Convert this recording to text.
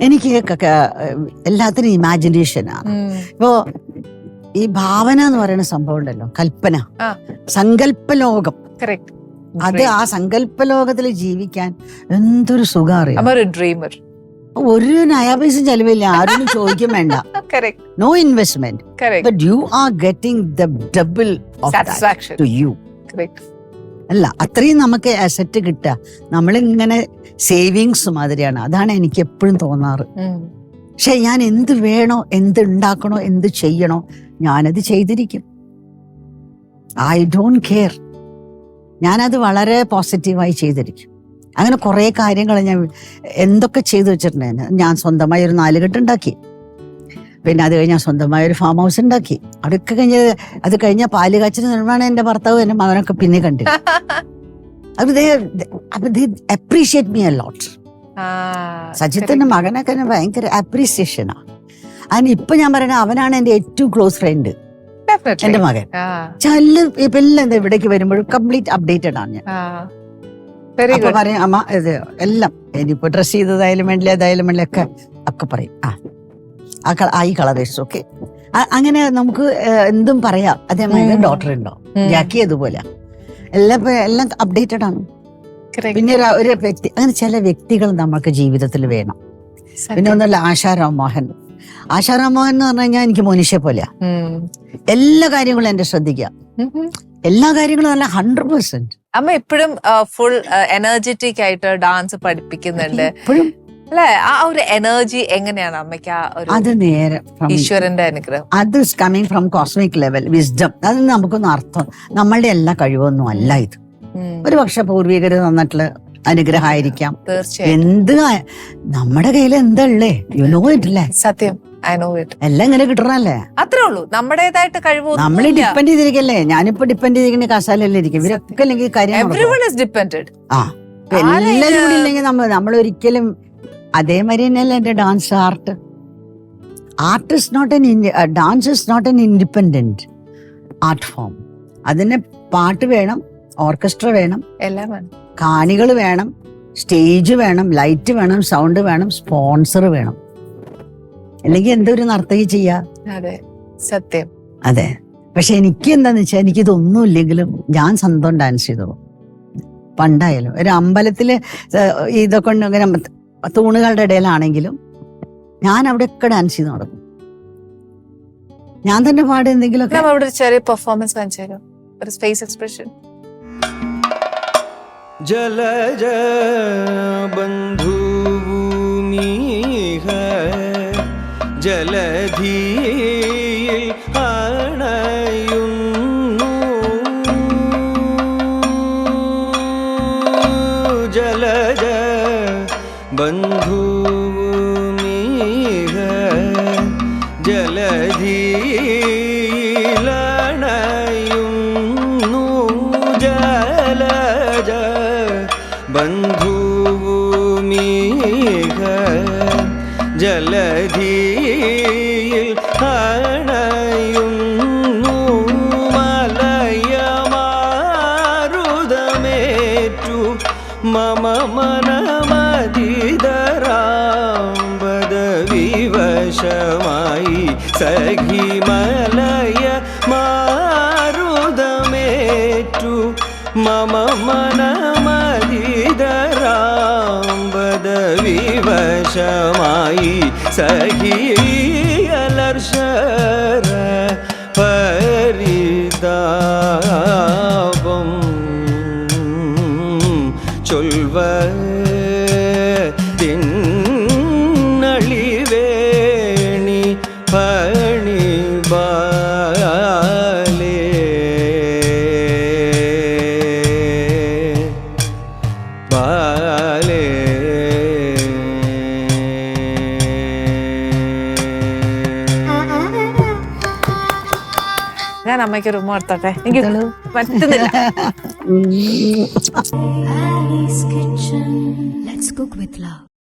എനിക്ക് എല്ലാത്തിനും ഇമാജിനേഷനാണ് ഇപ്പോ ഈ ഭാവന എന്ന് പറയുന്ന സംഭവം ഉണ്ടല്ലോ കൽപ്പന. ആ. സങ്കല്പലോകം അത് ആ സങ്കല്പലോകത്തിൽ ജീവിക്കാൻ എന്തൊരു സുഖം അറിയാം? ഒരു നയാപൈസ ചെലവില്ല ആരും ചോദിക്കും വേണ്ട. No investment you are getting the double to you അല്ല അത്രയും നമുക്ക് അസറ്റ് കിട്ടുക. നമ്മളിങ്ങനെ സേവിങ്സ് മാതിരിയാണ്. അതാണ് എനിക്ക് എപ്പോഴും തോന്നാറ്. പക്ഷെ ഞാൻ എന്ത് വേണോ എന്ത് ഉണ്ടാക്കണോ എന്ത് ചെയ്യണോ ഞാനത് ചെയ്തിരിക്കും. ഐ ഡോണ്ട് കെയർ ഞാനത് വളരെ പോസിറ്റീവായി ചെയ്തിരിക്കും. അങ്ങനെ കുറേ കാര്യങ്ങൾ ഞാൻ എന്തൊക്കെ ചെയ്തു വെച്ചിട്ടുണ്ടായിരുന്നു ഞാൻ സ്വന്തമായി ഒരു നാലുകെട്ട് ഉണ്ടാക്കി. പിന്നെ അത് കഴിഞ്ഞ് ഞാൻ സ്വന്തമായ ഒരു ഫാം ഹൗസ് ഉണ്ടാക്കി അതൊക്കെ കഴിഞ്ഞ് അത് കഴിഞ്ഞ പാൽ കാച്ചിന് നിർമ്മാണം എന്റെ ഭർത്താവ് എന്റെ മകനൊക്കെ പിന്നെ കണ്ടു. അത് അപ്രീഷിയേറ്റ് മീ എ ലോട്ട് സജിത്തിന്റെ മകനൊക്കെ ഭയങ്കര അപ്രീസിയേഷനാ അതിന് ഇപ്പൊ ഞാൻ പറയുന്നത് അവനാണ് എന്റെ ഏറ്റവും ക്ലോസ് ഫ്രണ്ട് എന്റെ മകൻ. ചല്ല ഇപ്പൊ എല്ലാം ഇവിടേക്ക് വരുമ്പോഴും കംപ്ലീറ്റ് അപ്ഡേറ്റഡ് ആണ് ഞാൻ. പറയും അമ്മ ഇത് എല്ലാം ഇനിയിപ്പോ ഡ്രസ് ചെയ്തതായാലും വേണ്ടില്ല ഏതായാലും വേണ്ടില്ല ഒക്കെ ഒക്കെ പറയും. ആ. ആ ഈ ഇഷ്ടം. ഓക്കെ. അങ്ങനെ നമുക്ക് എന്തും പറയാം. അതേമാതിരി. ഡോക്ടർ ഉണ്ടോ ജാക്കി അതുപോലെ. എല്ലാം എല്ലാം അപ്ഡേറ്റഡ് ആണ്. പിന്നെ ഒരു- വ്യക്തി അങ്ങനെ ചില വ്യക്തികൾ നമുക്ക് ജീവിതത്തിൽ വേണം. പിന്നെ ഒന്നല്ല ആശാറാം മോഹൻ. ആശാറാം മോഹൻ എന്ന് പറഞ്ഞു കഴിഞ്ഞാൽ എനിക്ക് മനുഷ്യ പോലെയാ. എല്ലാ കാര്യങ്ങളും എന്റെ ശ്രദ്ധിക്കുക ഉം. എല്ലാ കാര്യങ്ങളും നല്ല ഹൺഡ്രഡ് പെർസെന്റ് അമ്മ എപ്പോഴും ഫുൾ എനർജറ്റിക് ആയിട്ട് ഡാൻസ് പഠിപ്പിക്കുന്നുണ്ട്. അല്ലെ? ആ ഒരു എനർജി എങ്ങനെയാണ് അമ്മയ്ക്ക് ആ ഒരു അത് നേരെ from- ഈശ്വരന്റെ അനുഗ്രഹം? അത് coming from cosmic level wisdom അത് നമുക്കൊന്നും അർത്ഥം. നമ്മളുടെ എല്ലാ കഴിവൊന്നും അല്ല ഇത്. ഉം. ഒരു പക്ഷെ പൂർവികർ തന്നിട്ടുള്ള അനുഗ്രഹമായിരിക്കാം. തീർച്ചയായും എന്ത് ആ- നമ്മുടെ കയ്യിൽ എന്തല്ലേ യു നോ ഇട്ടല്ലേ സത്യം. ഐ നോ ഇറ്റ് എല്ലാം ഇങ്ങനെ കിട്ടണല്ലേ? അത്രേ ഉള്ളൂ. നമ്മുടേതായിട്ട് നമ്മൾ കഴിവൊന്നുമില്ല ഡിപ്പെൻഡ് ചെയ്തിരിക്കല്ലേ? ഞാനിപ്പോ ഡിപ്പെൻഡ് ചെയ്തിരിക്കുന്ന കസാലല്ലേ ഇരിക്കും ഇവരൊക്കെ അല്ലെങ്കിൽ കാര്യം. എവ്രി വൺ ഇസ് ഡിപ്പെൻഡഡ് ആ. ഇപ്പൊ കൂടി ഇല്ലെങ്കിൽ നമ്മൾ നമ്മൾ ഒരിക്കലും അതേമാതിരി തന്നെയല്ലേ എന്റെ dance art art is not an dance is not an independent art form അതിന് പാട്ട് വേണം ഓർക്കസ്ട്ര വേണം എല്ലാം വേണം. കാണികൾ വേണം സ്റ്റേജ് വേണം ലൈറ്റ് വേണം സൗണ്ട് വേണം സ്പോൺസർ വേണം. അല്ലെങ്കിൽ എന്തൊരു നർത്തകി ചെയ്യാ? അതെ സത്യം. അതെ. പക്ഷെ എനിക്ക് എന്താന്ന് വെച്ചാൽ എനിക്കിതൊന്നും ഇല്ലെങ്കിലും ഞാൻ സ്വന്തം ഡാൻസ് ചെയ്തോളൂ. പണ്ടായാലും. ഒരു അമ്പലത്തിൽ ഇതൊക്കെ ഇങ്ങനെ തൂണുകളുടെ ഇടയിലാണെങ്കിലും ഞാൻ അവിടെ ഒക്കെ ഡാൻസ് ചെയ്ത് നടക്കും. ഞാൻ തന്നെ പാടെ എന്തെങ്കിലുമൊക്കെ അവിടെ ഒരു ചെറിയ പെർഫോമൻസ് ഒരു സ്പേസ് എക്സ്പ്രഷൻ ജല ബന്ധു ഭൂമി ജലധീ ജലധീലണയുന്നു ജലജ ബന്ധുഭൂമിഹ ജലധിയിൽ അണയുന്നു മലയമാരുതമേറ്റു മമ മനമതിതരാമ്പദ വിവശമായി സഖി മലയ മാരുതമേറ്റു മമ മനമതിതരാമ്പദ വിവശമായി സഖിയലർശര പരിതാപം ചൊൽവ തിന്നളിവേണി ബാലേ ഞാൻ അമ്മയ്ക്ക് റൂം എടുത്തോട്ടെ എനിക്ക് പറ്റുന്നില്ല. Alice Kitchen. Let's cook with love.